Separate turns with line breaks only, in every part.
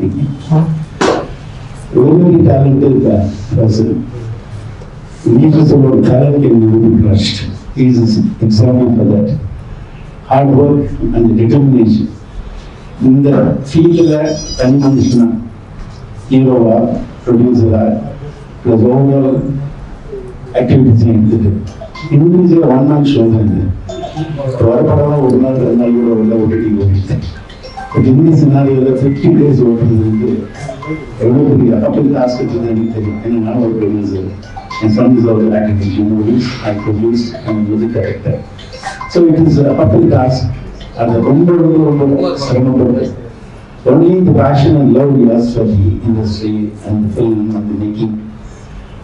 கடன் ஸ்டாண்டி very talented uh, person. Leaders of our talent can never be crushed. He is an example for that. Hard work and determination. இந்த ஃபீல்டில் தனி மனுஷனா ஹீரோவா ப்ரொடியூசரா plus overall activities எடுத்துட்டு individual one man show தான் இது வரப்படலாம் ஒரு நாள் ரெண்டு நாள் கூட உள்ள ஓடிடி ஓடிட்டு பட் இந்த சினாரியோவில் ஃபிஃப்டி டேஸ் ஓடுறது வந்து எவ்வளோ பெரிய அப்படி ஆஸ்பத்திரி எனக்கு தெரியும் ஏன்னா நான் ஒரு producer N Sun is our activity movies I produce and music director so it is public task அது ரொம்ப ரொம்ப ரொம்ப சிரமப்படுது only the passion and love he has for the industry and the film and the making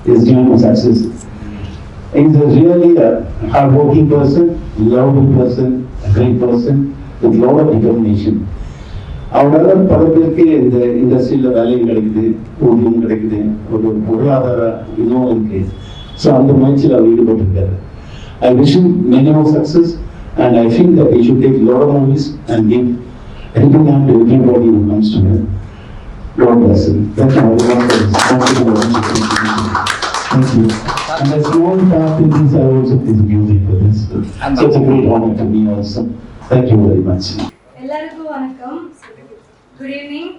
is given him success. He's a really a hardworking person, lovable person, a great person with lot of determination. அவனால பல பேருக்கு இந்த இண்டஸ்ட்ரியில வேலையும் கிடைக்குது ஊதியம் கிடைக்குது ஒரு பொருளாதார இதுவும் இருக்கு ஸோ அந்த முயற்சியில் அவர் ஈடுபட்டிருக்காரு I wish many more success and I feel that you should take lot of movies and give helping out to everybody who comes to him. God bless him. That's all I want to say. Thank you very much. Thank you. And a small part in this, I also play music for this. So it's a great honor to me also. Thank you very much.
Good evening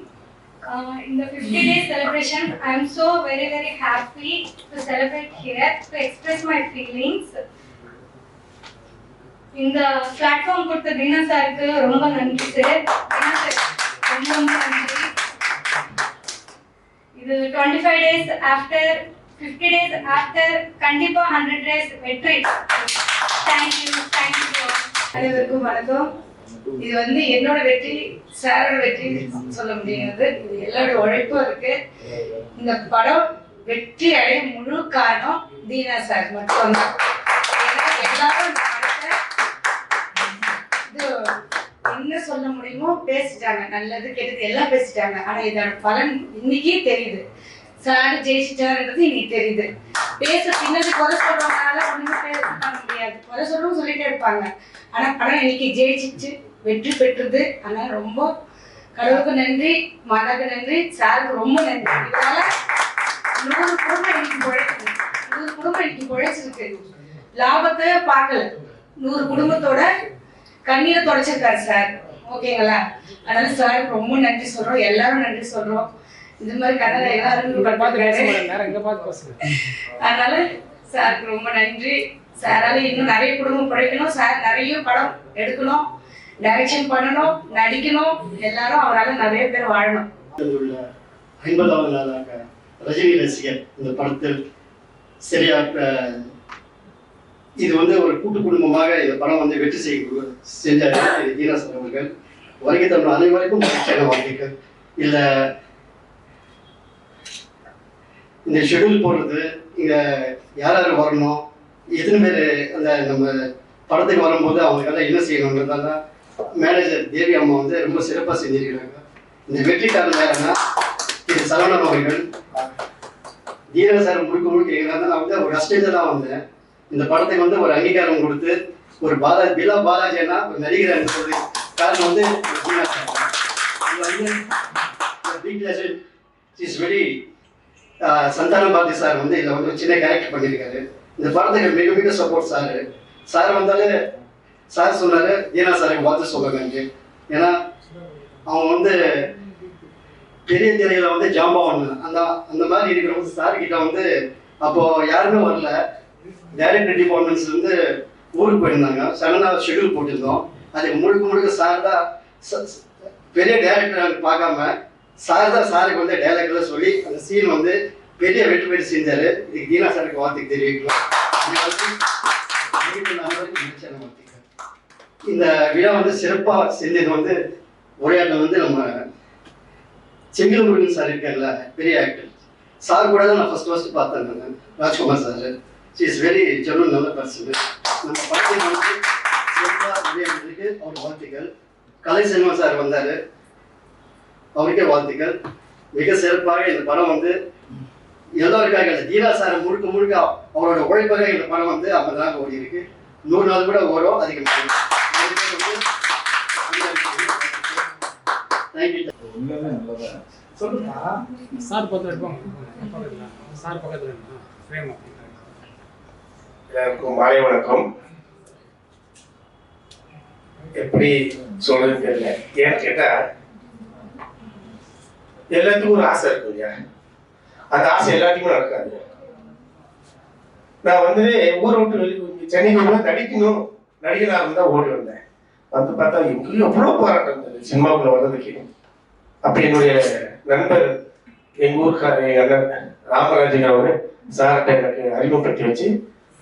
இந்த fifty days celebration I am so very very happy to celebrate here to express my feelings இந்த platform கொடுத்த தீனா சாருக்கு ரொம்ப நன்றி sir ரொம்ப ரொம்ப நன்றி. இது twenty five days after fifty days after கண்டிப்பாக ஹண்ட்ரட் டேஸ் வெற்றி தேங்க்யூ தேங்க்யூ
அனைவருக்கும் வணக்கம். இது வந்து என்னோட வெற்றி சாரோட வெற்றி சொல்ல முடியாது. இது எல்லாரோட உழைப்பும் இருக்கு. இந்த படம் வெற்றி அடைய முழு காரணம் தீனா சார் மட்டும்தான். எல்லாரும் இது என்ன சொல்ல முடியுமோ பேசிட்டாங்க. நல்லது கெட்டது எல்லாம் பேசிட்டாங்க. ஆனா இதோட பலன் இன்னைக்கே தெரியுது. சார் ஜெயிச்சிட்டாருன்றது இன்னைக்கு தெரியுது. பேச பின்னாடி குறை சொல்றவங்களால ஒண்ணுமே பேச பண்ண முடியாது. குறை சொல்றவங்க சொல்லிட்டே இருப்பாங்க. ஆனா படம் இன்னைக்கு ஜெயிச்சிச்சு. வெற்றி பெற்றது. அதனால ரொம்ப கடவுளுக்கு நன்றி மாதாக்கு நன்றி சாருக்கு ரொம்ப நன்றி. இதனால நூறு குடும்பம் இன்னைக்கு பிழைக்குது நூறு குடும்பம் இன்னைக்கு பிழைச்சிருக்கு. லாபத்தை பார்க்கல. நூறு குடும்பத்தோட கண்ணீரை தொடச்சிருக்காரு சார். ஓகேங்களா? அதனால சாருக்கு ரொம்ப நன்றி சொல்றோம். எல்லாரும் நன்றி சொல்றோம். இது மாதிரி கதை எல்லாரும் அதனால சாருக்கு ரொம்ப நன்றி. சாரால இன்னும் நிறைய குடும்பம் பிழைக்கணும். சார் நிறைய படம் எடுக்கணும். டைரக்ஷன் பண்ணணும் நடிக்கணும் எல்லாரும் அவரால் நிறைய பேர் வாழணும்.
உள்ள ஐம்பதாவது நாளாக ரஜினி ரசிகர் இந்த படத்தில் சரியா இது வந்து ஒரு கூட்டு குடும்பமாக இந்த படம் வந்து வெற்றி செய்ய செஞ்சார் திரு தீனாசன் அவர்கள். வருகை தமிழ் அனைவருக்கும் மகிழ்ச்சியான வாழ்க்கைகள் இல்லை இந்த ஷெட்யூல் போடுறது இங்க யார் யார் வரணும் எத்தனை பேர் அந்த நம்ம படத்துக்கு வரும்போது அவங்களுக்கெல்லாம் என்ன செய்யணுன்றதால மேனேஜர் தேவி அம்மா வந்து ரொம்ப சிறப்பாக செஞ்சிருக்கிறாங்க. இந்த வெற்றிக்காரன் யாருன்னா திரு சரவணன் அவர்கள். தீரன் சார் முழுக்க முழுக்க எங்கன்னா நான் வந்து ஒரு கஷ்டத்தை தான் வந்தேன். இந்த படத்துக்கு வந்து ஒரு அங்கீகாரம் கொடுத்து ஒரு பாலா பிலா பாலாஜினா ஒரு நடிகர் சொல்லி காரணம் வந்து is very Santhanam Bharathi sir வந்து இதில் வந்து சின்ன கேரக்டர் பண்ணியிருக்காரு இந்த படத்துக்கு மிக மிக சப்போர்ட் சார். சார் வந்தாலே சார் சொன்னாரு தீனா சாருக்கு பார்த்து சொல்லுங்க ஏன்னா அவங்க வந்து பெரிய திரையில வந்து ஜாம்பவான் அந்த அந்த மாதிரி இருக்கிறவங்க சார் கிட்ட வந்து அப்போ யாருமே வரல. டைரக்டர் டிபார்ட்மெண்ட்ஸ் வந்து ஊருக்கு போயிருந்தாங்க. சடனாக ஷெட்யூல் போட்டிருந்தோம். அது முழுக்க முழுக்க சார் தான் பெரிய டைரக்டர் பார்க்காம சார் தான் சாருக்கு வந்து டைரக்டர்ல சொல்லி அந்த சீன் வந்து பெரிய வெற்றி பெற்று செஞ்சாரு. இதுக்கு தீனா சாருக்கு வார்த்தைக்கு தெரிவிக்கலாம் நினைச்சேன் வார்த்தை மிகப்பெரிய நபருக்கு மகிழ்ச்சியான வார்த்தைகள். இந்த விழா வந்து சிறப்பாக செஞ்சது வந்து உரையாடல வந்து நம்ம செந்தில் முருகன் சார் இருக்கார்ல பெரிய ஆக்டர் சார் கூட தான் நான் ஃபர்ஸ்ட் ஃபர்ஸ்ட் பார்த்தேன் நான். Rajkumar sir. She is very genuine நல்ல பர்சன் நம்ம படத்தை வந்து சிறப்பாக விளையாடுறதுக்கு அவர் வாழ்த்துக்கள். கலை செல்வம் சார் வந்தார். அவருக்கே வாழ்த்துக்கள். மிக சிறப்பாக இந்த படம் வந்து எல்லோருக்காக இல்லை தீரா சார் முழுக்க முழுக்க அவரோட உழைப்பாக இந்த படம் வந்து ஐம்பது நாள் ஓடி இருக்கு நூறு நாள் கூட ஓடும் அதிகமாக
சார் பக்கத்தில் சார் பக்கத்துல
எல்லாருக்கும் மாலை வணக்கம். எப்படி சொல்றது தெரியல. ஏன்னு கேட்டா எல்லாத்துக்கும் ஒரு ஆசை இருக்கும் இல்லையா? அந்த ஆசை எல்லாத்துக்குமே நடக்காது. நான் வந்து ஊரை விட்டு வெளியே சென்னைக்கு தடிக்கணும். நடிகராக இருந்தால் ஓடி வந்தேன். வந்து பார்த்தா எங்கேயும் எவ்வளோ போராட்டம் இருந்தது சினிமாவுக்குள்ள வர்றதுக்கு அப்போ என்னுடைய நண்பர் எங்கள் ஊருக்கார எங்க அண்ணன் ராமராஜன் அவரு சார்கிட்ட எனக்கு அறிமுகப்படுத்தி வச்சு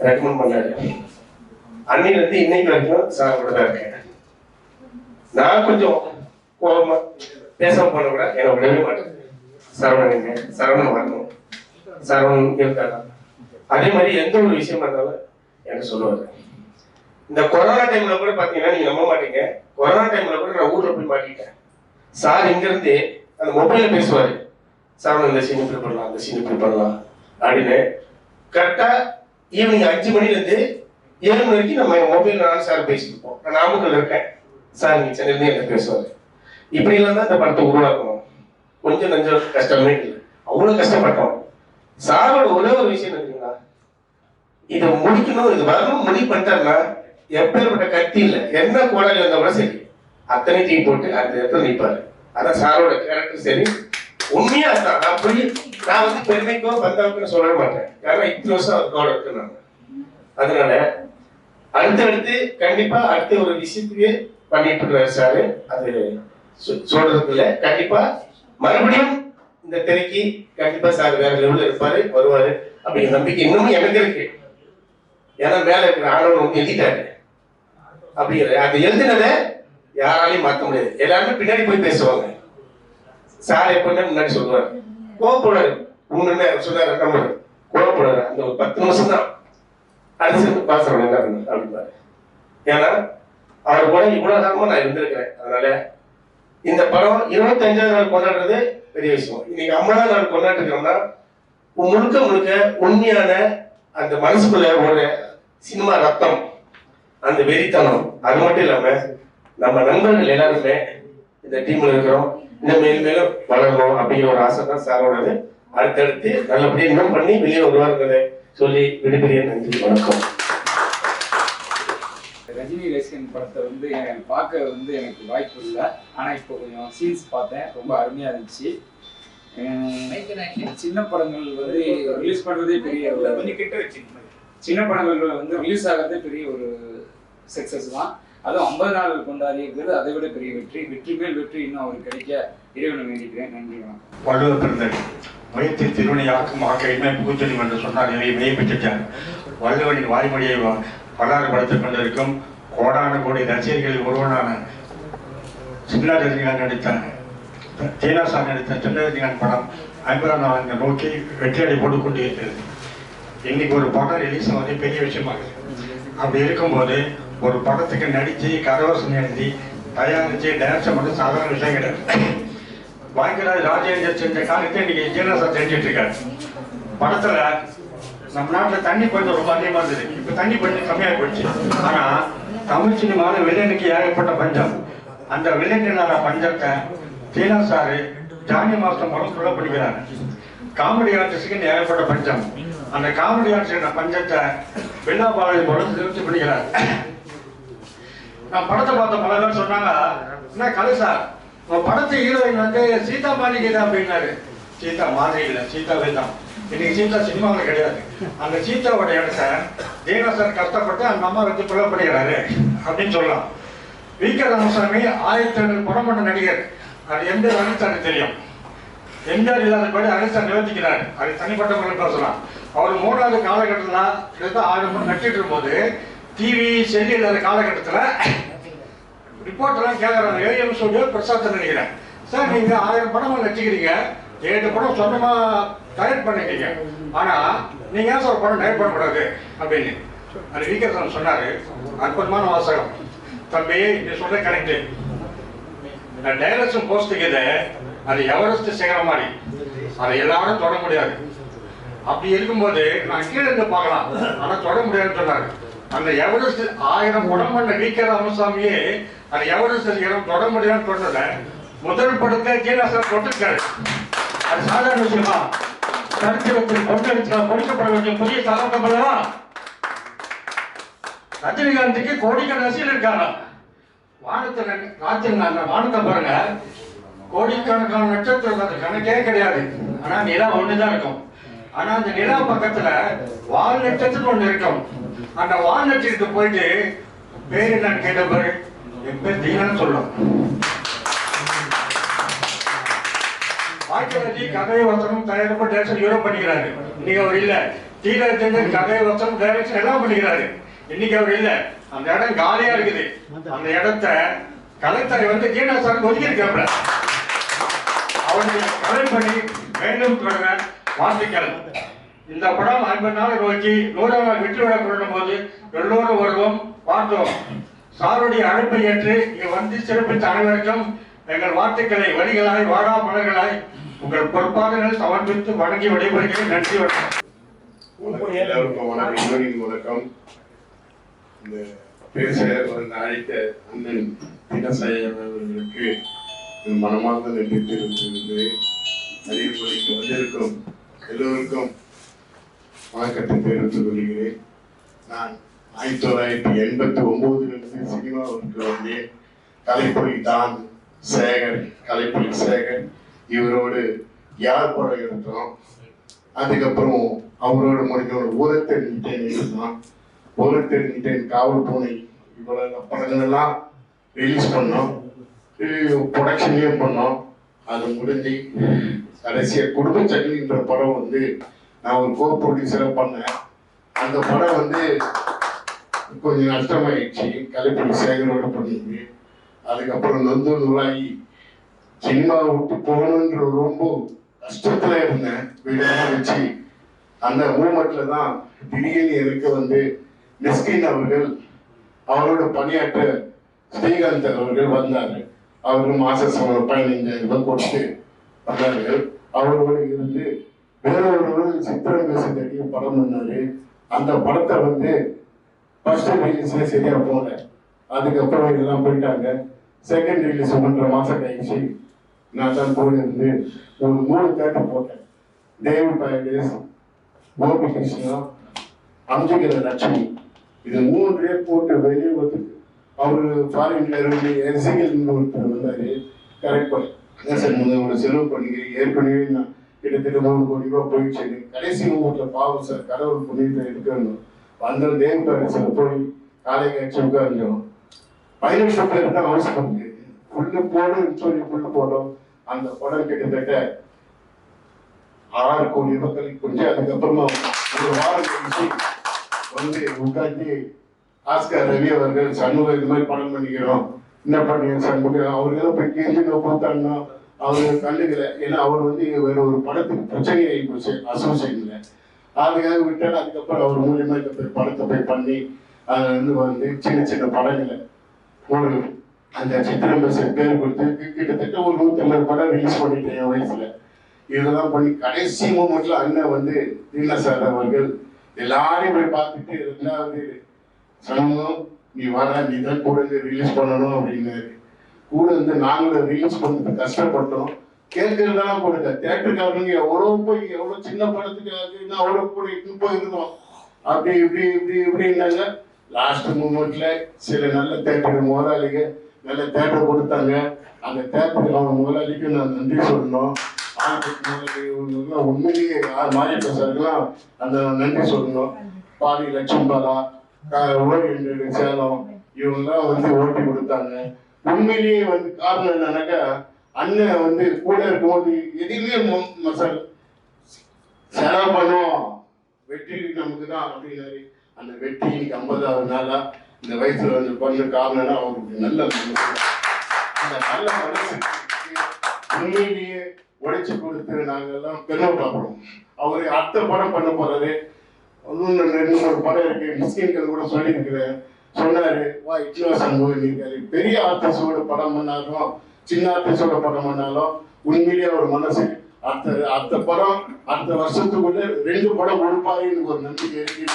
ரெக்கமெண்ட் பண்ணாரு. அன்னையிலேருந்து இன்னைக்கு வரைக்கும் சார் கூட தான் இருக்கேன். நான் கொஞ்சம் கோபமாக பேசாமல் போன கூட என்னை விடவே மாட்டேன். சரவணனுங்க சரவணன் வரணும். சரவணன் இருக்காங்க அதே மாதிரி எந்த ஒரு விஷயமா இருந்தாலும் எனக்கு சொல்லுவாங்க இந்த கொரோனா டைம்ல கூட பாத்தீங்கன்னா நீங்க நம்ப மாட்டீங்க. கொரோனா டைம்ல கூட நான் ஊர்ல போய் மாட்டிக்கிட்டேன். சார் இங்க இருந்து அந்த மொபைல்ல பேசுவாரு. சார் இந்த சீன் இப்படி பண்ணலாம் அந்த சீன் இப்படி பண்ணலாம் அப்படின்னு. கரெக்டா ஈவினிங் அஞ்சு மணில இருந்து ஏழு மணி வரைக்கும் நம்ம மொபைல் நானும் சார் பேசிட்டு இருப்போம். நான் நாமக்கல் இருக்கேன். சார் நீங்க சென்னையில என்ன பேசுவாரு? இப்படி எல்லாம் தான் இந்த படத்தை உருவாக்கணும். கொஞ்சம் நஞ்சம் கஷ்டமே இல்லை. அவ்வளவு கஷ்டப்பட்டோம். சாரோட ஒரே ஒரு விஷயம் இருக்குங்களா இதை முடிக்கணும் இது வரணும் முடிவு பண்ணிட்டாருன்னா எப்பேற்பட்ட கத்தி இல்லை. என்ன கோடாலி வந்தா கூட சரி. அத்தனை தீ போட்டு அந்த இடத்துல நிற்பாரு அதான் சாரோட கேரக்டர் சரி. உண்மையா அதுதான் நான் போய் நான் வந்து பெருமைக்கோ பந்தாவுக்கோ சொல்ல மாட்டேன். ஏன்னா இத்தனை வருஷம் அவர் கூட இருக்கு அதனால அடுத்தடுத்து கண்டிப்பா அடுத்த ஒரு விஷயத்துக்கு பண்ணிட்டு இருக்கிறாரு சாரு. அது சொ- சொல்றது இல்ல கண்டிப்பா மறுபடியும் இந்த திரைக்கு கண்டிப்பா சார் வேற லெவல்ல இருப்பாரு வருவாரு அப்படிங்கிற நம்பிக்கை இன்னமும் எனக்கு இருக்கு. ஏன்னா மேல இருக்கிற ஆணவன் எழுதிட்டாரு அப்படிங்கிற அது எழுதினதை யாராலையும் மாற்ற முடியாது. எல்லாருமே பின்னாடி போய் பேசுவாங்க. சார் எப்பவுமே முன்னாடி சொல்லுவாரு. கோவப்படாரு உண்மையுமே சொன்னார் நம்ம கோவப்படாரு அந்த ஒரு பத்து நிமிஷம் தான் அடுத்து பாசம் என்ன பண்ணு அப்படின்னாரு ஏன்னா அவர் கூட இவ்வளவு காலமா நான் இருந்திருக்கிறேன். அதனால இந்த படம் இருபத்தஞ்சாவது நாள் கொண்டாடுறது பெரிய விஷயம். இன்னைக்கு ஐம்பதாம் நாள் கொண்டாடுறோம்னா முழுக்க முழுக்க உண்மையான அந்த மனசுக்குள்ள ஒரு சினிமா ரத்தம். அந்த வெறித்தனம் அது மட்டும் இல்லாம நம்ம நண்பர்கள் எல்லாருமே இந்த டீம்ல இருக்கிறோம். இன்னும் மேலும் மேலும் வளரணும் அப்படிங்கிற ஒரு ஆசை தான் சாரோடது. அடுத்தடுத்து நல்லபடியா இன்னும் பண்ணி வெளியே வருவாருங்கிறத சொல்லி விடுபெரிய நன்றி வணக்கம்.
ரஜினி ரசிகன் படத்தை வந்து எனக்கு பார்க்க வந்து எனக்கு வாய்ப்பு இல்லை. ஆனால் இப்போ கொஞ்சம் சீன்ஸ் பார்த்தேன். ரொம்ப அருமையாக இருந்துச்சு. சின்ன படங்கள் வந்து ரிலீஸ் பண்ணுறதே பெரிய ஒரு-
கொஞ்சம் கிட்ட வச்சு
சின்ன படங்கள் வந்து ரிலீஸ் ஆகிறதே பெரிய ஒரு சக்ஸஸ் தான். அதுவும் ஐம்பது நாள் கொண்டாடி இருக்கிறது அதை விட பெரிய வெற்றி. வெற்றி மேல் வெற்றி இன்னும் அவருக்கு கிடைக்க இறைவனை வேண்டிக்கிறேன். நன்றி வணக்கம்.
வள்ளுவர் பிறந்தது முயற்சி திருவினையாக்கும் ஆக்கையுமே பூஜ்யம் என்று சொன்னார் இதை மெய்ப்பிட்டார் வள்ளுவனின் வாய்மொழியை வ- வரலாறு படுத்திக் கொண்டிருக்கும் கோடான கோடி ரசிகர்களில் ஒருவனான சின்ன ரஜினிகாந்த் நடித்த தீனாசார் நடித்த சின்ன ரஜினிகாந்த் படம் ஐம்பதாம் நாள் நோக்கி வெற்றியடை போட்டுக் கொண்டு இருக்கிறது இன்னைக்கு ஒரு படம் ரிலீஸ் வந்து பெரிய விஷயமாக அப்படி இருக்கும்போது ஒரு படத்துக்கு நடித்து கரவசம் எழுதி தயாரித்து டைரக்ஷன் பண்ண சாதாரண விஷயம் கிடையாது. வாங்கிராஜ் ராஜேந்தர் செஞ்ச காலத்தை இன்னைக்கு ஜீனசா செஞ்சுட்டு இருக்காரு. படத்தில் நம்ம நாட்டில் தண்ணி கொஞ்சம் ரொம்ப அதிகமாக இருந்தது. இப்போ தண்ணி கொஞ்சம் கம்மியாக போயிடுச்சு ஆனால் தமிழ் சினிமாவில் வில்லனுக்கு ஏகப்பட்ட பஞ்சம். அந்த வில்லனான பஞ்சத்தை சீனா சாரு ஜானி மாஸ்டர் மூலம் சொல்ல பண்ணிக்கிறாங்க. காமெடி ஆர்டிஸ்டுக்கு ஏகப்பட்ட பஞ்சம். அந்த காமெடி ஆர்டிஸ்ட் பஞ்சத்தை வில்லா பாலாஜி மூலம் திருப்தி படிக்கிறார் நான் படத்தை பார்த்த பல பேர் சொன்னாங்க என்ன கலை சார்? உங்க படத்து ஹீரோயின் வந்து சீதா மாளிகை தான் அப்படின்னாரு. சீதா மாதிரி இல்லை சீதாவே தான். இன்னைக்கு சீதா சினிமாவில் கிடையாது. அந்த சீதாவோட இடத்த தேவா சார் கஷ்டப்பட்டு அந்த அம்மா வச்சு புலப்படுகிறாரு அப்படின்னு சொல்லலாம். வி. கே. ராமசாமி ஆயிரத்தி ஐநூறு படம் பண்ண நடிகர். அது எந்த அனிசாருக்கு தெரியும்? எம்ஜிஆர் இல்லாதபடி அனிசார் நிவர்த்திக்கிறார் அது தனிப்பட்ட முறையில் பேசலாம் அவர் மூணாவது காலகட்டத்தில் கிட்டத்தட்ட ஆறு மணி நட்டிட்டு இருக்கும்போது டிவி செல்லி இல்லாத காலகட்டத்தில் ரிப்போர்ட்லாம் கேட்குறாங்க ஏஎம் ஸ்டுடியோ பிரசாத் நினைக்கிறேன். சார் நீங்கள் ஆயிரம் படம் நடிச்சுக்கிறீங்க. ஏழு படம் சொந்தமாக டைரக்ட் பண்ணிக்கிறீங்க ஆனால் நீங்கள் ஏன் சார் ஒரு படம் டயர் பண்ணக்கூடாது? அப்படின்னு. அது விகேசன் சொன்னார். அற்புதமான வாசகம். தம்பி நீ சொல்ற கரெக்ட் இந்த டைரக்ஷன் போஸ்ட்டுக்கு இது அது எவரெஸ்ட் சிகரம் மாதிரி. அதை எல்லாரும் தொட முடியாது. அப்படி இருக்கும்போது நான் கீழே இருந்து பார்க்கலாம். ஆனால் தொட முடியாதுன்னு சொன்னாரு. அந்த எவரெஸ்ட் ஆயிரம் உடம்புல பண்ண ராமசாமியே அந்த எவரெஸ்ட் இடம் தொட முடியாதுன்னு சொன்னத முதல் படத்தை ஜீனாசர் தொட்டிருக்காரு அது சாதாரண விஷயமா? சரித்திரத்தில் கொண்டெடுத்து கொடுக்கப்பட வேண்டிய புதிய சாதனம் அல்லவா ரஜினிகாந்துக்கு கோடிக்கணக்கான ரசிகர் இருக்காங்க. வானத்துல ராத்திரி வானத்தை பாருங்க. கோடிக்கணக்கான நட்சத்திரம் அந்த கணக்கே கிடையாது. ஆனா நிலா ஒண்ணுதான் இருக்கும். ஆனா அந்த நிலா பக்கத்துல வால் நட்சத்திரம் ஒண்ணு இருக்கும். அந்த வானத்திற்கு போயிட்டு பேர் என்னன்னு கேட்ட பாரு. என் பேர் தீனான்னு சொல்லும் வாய்க்கராஜி கதை வசனம் தயாரிப்பு டேரக்ஷன் யூரோ பண்ணிக்கிறாரு. இன்னைக்கு அவர் இல்ல. தீரச்சந்திரன் கதை வசனம் டேரக்ஷன் எல்லாம் பண்ணிக்கிறாரு. இன்னைக்கு அவர் இல்ல. அந்த இடம் காலியா இருக்குது. அந்த இடத்த கலெக்டர் வந்து தீனா சார் ஒதுக்கி இருக்காப்ல அவனுக்கு கலை பண்ணி வேண்டும் வாசிக்கலாம் இந்த படம் ஐம்பது நாள் நோக்கி நூறாவது வெற்றி விழா கொள்ளும் போது எல்லோரும் வருவோம் பார்த்தோம். சாருடைய அழைப்பை ஏற்று இங்கு வந்து சிறப்பித்த அனைவருக்கும் எங்கள் வார்த்தைகளை வரிகளாய் வாடா மலர்களாய் உங்கள் பொறுப்பாளர்கள் சமர்ப்பித்து வணங்கி விடைபெறுகிறேன். நன்றி வணக்கம்.
எல்லாருக்கும் வணக்கம். வணக்கம். இந்த பேச வந்து அழைத்த அண்ணன் தினசாயர் அவர்களுக்கு மனமார்ந்த நன்றி தெரிவித்திருந்தது அறிவுரைக்கு வந்திருக்கும். எல்லோருக்கும் வணக்கத்தை தெரிவித்துக் கொள்கிறேன். நான் ஆயிரத்தி தொள்ளாயிரத்தி எண்பத்தி ஒன்பதுலேருந்து சினிமாவுக்கு வந்தேன் கலைப்புலி தான் சேகர் கலைப்புலி சேகர். இவரோடு யார் படம் எடுத்தோம் அதுக்கப்புறம் அவரோட முடிஞ்சோட ஊரத்தை நீட்டேன் எழுதலாம் ஊரத்தை நீட்டேன் காவல் பூனை. இவ்வளவு படங்கள் எல்லாம் ரிலீஸ் பண்ணோம். ப்ரொடக்ஷன்லேயும் பண்ணோம். அது முடிஞ்சு கடைசியாக குடும்ப சங்கிலின்ற படம் வந்து நான் ஒரு கோ ப்ரொடியூசராக பண்ணேன். அந்த படம் வந்து கொஞ்சம் நஷ்டமாயிடுச்சு. கலைப்பொலி சேகரோட பண்ணிட்டு அதுக்கப்புறம் நொந்து நூலாகி சினிமாவை விட்டு போகணுன்ற ரொம்ப கஷ்டத்துல இருந்தேன். வீடெல்லாம் வச்சு அந்த மூமெண்ட்ல தான் திடீர்னு எனக்கு வந்து மிஸ்கின் அவர்கள் அவரோட பணியாற்ற ஸ்ரீகாந்த் அவர்கள் வந்தார். அவரும் மாச சம்பளம் பதினைஞ்சாயிரம் ரூபாய் கொடுத்து வந்தார்கள் அவரோட இருந்து வேற ஒரு சித்திரம் படம் பண்ணாரு. அந்த படத்தை வந்து ஃபர்ஸ்ட் ரிலீஸ்ல சரியா போகல. அதுக்கப்புறம் இதெல்லாம் போயிட்டாங்க. செகண்ட் ரிலீஸ் பண்ணுற மாசம் கழிச்சு நான் தான் போயிருந்து ஒரு மூணு தேட்டர் போட்டேன். தேவி பேலஸ் கோபி கிருஷ்ணா அம்ஜிகர லட்சுமி. இது மூன்றே போட்டு வெளியே வந்து அவர் ஃபாரின்ல இருந்து எசிகல் ஒருத்தர் வந்தாரு. கரெக்ட் பண்ணி. அதான் சார் முதல்ல ஒரு செலவு பண்ணிக்கிறேன் ஏற்கனவே நான் கிட்டத்தட்ட மூணு கோடி ரூபாய் போயிடுச்சு. கடைசி மூமெண்ட்ல பாவம் சார் கடவுள் புண்ணியத்தை எடுக்கணும். வந்த தேவ பேலஸ்ல போய் காலை காட்சி உட்கார்ந்தோம் பதினெட்டு பேர் தான் அவசியம் புல்லு போடுன்னு சொல்லி புல்லு போடும் அந்த படம் கிட்டத்தட்ட ஆறு கோடி ரூபாய்க்கு கொஞ்சம் அதுக்கப்புறமா ஒரு வாரம் கழிச்சு வந்து உட்காந்து ஆஸ்கர் ரவி அவர்கள் சண்முகம் இது மாதிரி படம் பண்ணிக்கிறோம். என்ன பண்ணீங்க சண்முகம்? அவர்களும் போய் கேள்வி கொடுத்தாங்கன்னா அவரு கண்டுக்கல. ஏன்னா அவர் வந்து வேற ஒரு படத்துக்கு பிரச்சனை ஆகி போச்சு அசோசியேஷன்ல அதுக்காக விட்டால் அதுக்கப்புறம் அவர் மூலியமா இந்த போய் படத்தை போய் பண்ணி அதுல இருந்து வந்து சின்ன சின்ன படங்களை ஒரு அந்த சித்திரம் பேர் கொடுத்து கிட்டத்தட்ட ஒரு நூத்தி ஐம்பது படம் ரிலீஸ் பண்ணிட்டேன் என் வயசுல. இதெல்லாம் பண்ணி கடைசி மூமெண்ட்ல அண்ணன் வந்து தீனா சார் அவர்கள் எல்லாரையும் போய் பார்த்துட்டு ரெண்டாவது சண்முகம் நீ வர நீ தான் கூட ரிலீஸ் பண்ணணும் அப்படின்னாரு. கூட இருந்து நாங்களும் ரீல்ஸ் பண்ணி கஷ்டப்பட்டோம். கேட்கறதெல்லாம் கொடுங்க தேட்டருக்காரங்க எவ்வளோ போய் எவ்வளோ சின்ன படத்துக்கு அவ்வளோ கூட இட்டு போயிருந்தோம். அப்படி இப்படி இப்படி இப்படின்னாங்க. லாஸ்ட் மூமெண்ட்ல சில நல்ல தேட்டர் முதலாளிங்க நல்ல தேட்டர் கொடுத்தாங்க. அந்த தேட்டருக்கு அவங்க முதலாளிக்கு நான் நன்றி சொல்லணும். உண்மையிலேயே யார்? மாறி அந்த நன்றி சொல்லணும். பாடி லட்சுமிபாலா ஓடி சேலம் இவங்கெல்லாம் வந்து ஓட்டி கொடுத்தாங்க. உண்மையிலேயே வந்து காரணம் என்னன்னாக்கா அண்ணன் வந்து கூட இருக்கும்போது எதுவுமே மசால் செலவு பண்ணுவோம் வெற்றி நமக்கு தான் அப்படின்னாரு. அந்த வெற்றி இன்னைக்கு ஐம்பதாவது நாளா இந்த வயசுல வந்து பண்ண காரணம்னா அவருக்கு நல்ல அந்த நல்ல மனசு உண்மையிலேயே உடைச்சு கொடுத்து நாங்கெல்லாம் பெருமை பார்க்கிறோம். அவரு அடுத்த படம் பண்ண போறாரு. இன்னும் ரெண்டு மூணு படம் இருக்கு. முஸ்லீம்கள் கூட சொல்லியிருக்கிறேன். சொன்னாரு வா இட்லோ மூவி இருக்காரு பெரிய ஆர்டிஸ்டோட படம் பண்ணாலும் சின்ன ஆர்டிஸ்டோட படம் பண்ணாலும் உண்மையிலேயே அவர் மனசு அடுத்த அடுத்த படம் அடுத்த வருஷத்துக்குள்ள ரெண்டு படம் கொடுப்பாருன்னு ஒரு நம்பிக்கை இருக்கு.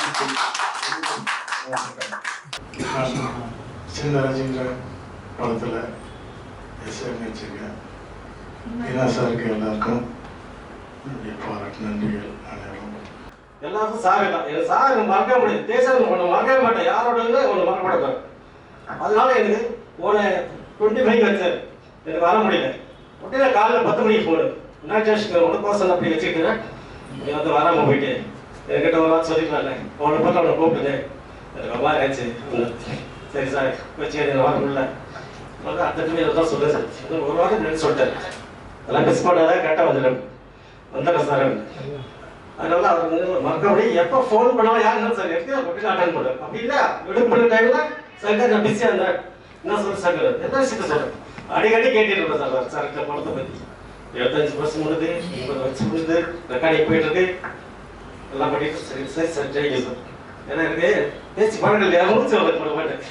சின்ன ரஜின்ற படத்தில் இசையமைச்சிருக்கேன் மீனா சாருக்கு எல்லாருக்கும் என்னுடைய பாராட்டு நன்றிகள். அனைவரும்
எல்லாரும் சாரு தான் எனக்கு சாரு மறக்க முடியாது. தேசம் ஒன்று மறக்கவே மாட்டேன். யாரோட ஒன்று மறக்க மாட்டேன். அதனால எனக்கு போன டுவெண்ட்டி ஃபைவ் வச்சார் எனக்கு வர முடியல. உடனே காலையில் பத்து மணிக்கு போடு என்ன ஜஸ்ட் உனக்கு பர்சன் அப்படி வச்சுக்கிட்டேன் நீ வந்து வராமல் போயிட்டு என்கிட்ட ஒரு நாள் சொல்லிக்கலாம்ல. அவனை பார்த்து அவனை கூப்பிட்டு எனக்கு ரொம்ப ஆச்சு. சரி சார் வச்சு எனக்கு வர முடியல. அப்புறம் டைம் தான் சொல்லுது. சார் ஒரு வாரம் நினைச்சு சொல்லிட்டேன் அதெல்லாம் மிஸ் பண்ணாதான் கரெக்டாக வந்துடும். வந்துடுறேன் சார். அதனால அவர் வந்து மறக்கபடி எப்போ ஃபோன் பண்ணாலும் யாருன்னு சார் எடுத்து அப்படின்னு அட்டன் பண்ணுறேன் அப்படி இல்லை விடுமுறை டைம்ல சங்கர் நான் பிஸியாக இருந்தேன். என்ன சொல்ற சங்கர் என்ன விஷயத்த சொல்கிறேன் அடிக்கடி கேட்டுட்டு இருப்பேன் சார் சார் இந்த படத்தை பற்றி இருபத்தஞ்சு வருஷம் முடிது முப்பது வருஷம் முடிது ரெக்கார்டிங் போயிட்டு இருக்கு. எல்லாம் பண்ணிட்டு சரி சார் சார் ஜெயிங்க சார் ஏன்னா எனக்கு பேச்சு படங்கள் யாரும் சொல்ல போட மாட்டேன்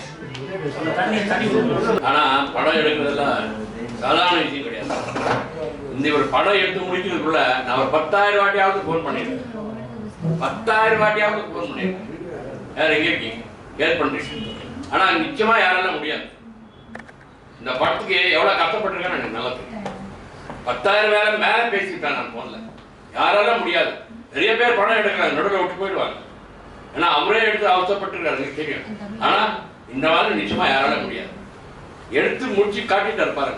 ஆனா படம் எடுக்கிறதெல்லாம் சாதாரண விஷயம் கிடையாது. இந்த ஒரு படம் எடுத்து முடிக்கிறதுக்குள்ள நான் ஒரு பத்தாயிரம் வாட்டியாவது ஃபோன் பண்ணிடுறேன். பத்தாயிரம் வாட்டியாவது ஃபோன் பண்ணிடுறேன். யார் எங்க இருக்கீங்க? கேர் பண்றீங்க ஆனா நிச்சயமா யாரால முடியாது. இந்த படத்துக்கு எவ்வளவு கஷ்டப்பட்டிருக்கேன்னு எனக்கு நல்லா தெரியும். பத்தாயிரம் வேலை மேல பேசிக்கிட்டேன் நான் போன்ல யாரால முடியாது. நிறைய பேர் படம் எடுக்கிறாங்க. நடுவில் விட்டு போயிடுவாங்க. ஏன்னா அவரே எடுத்து அவசரப்பட்டிருக்காரு. எனக்கு தெரியும் ஆனா இந்த மாதிரி நிச்சயமா யாரால முடியாது. எடுத்து முடிச்சு காட்டிட்டு இருப்பாரு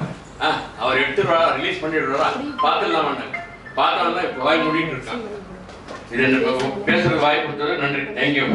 அவர் எடுத்துடுவா ரிலீஸ் பண்ணிடுறா பார்த்துடலாம் வேண்டாங்க பார்த்தவங்க இப்போ வாய் மூடிட்டு இருக்காங்க இது பேசுறது வாய்ப்பு கொடுத்தது நன்றி. தேங்க்யூ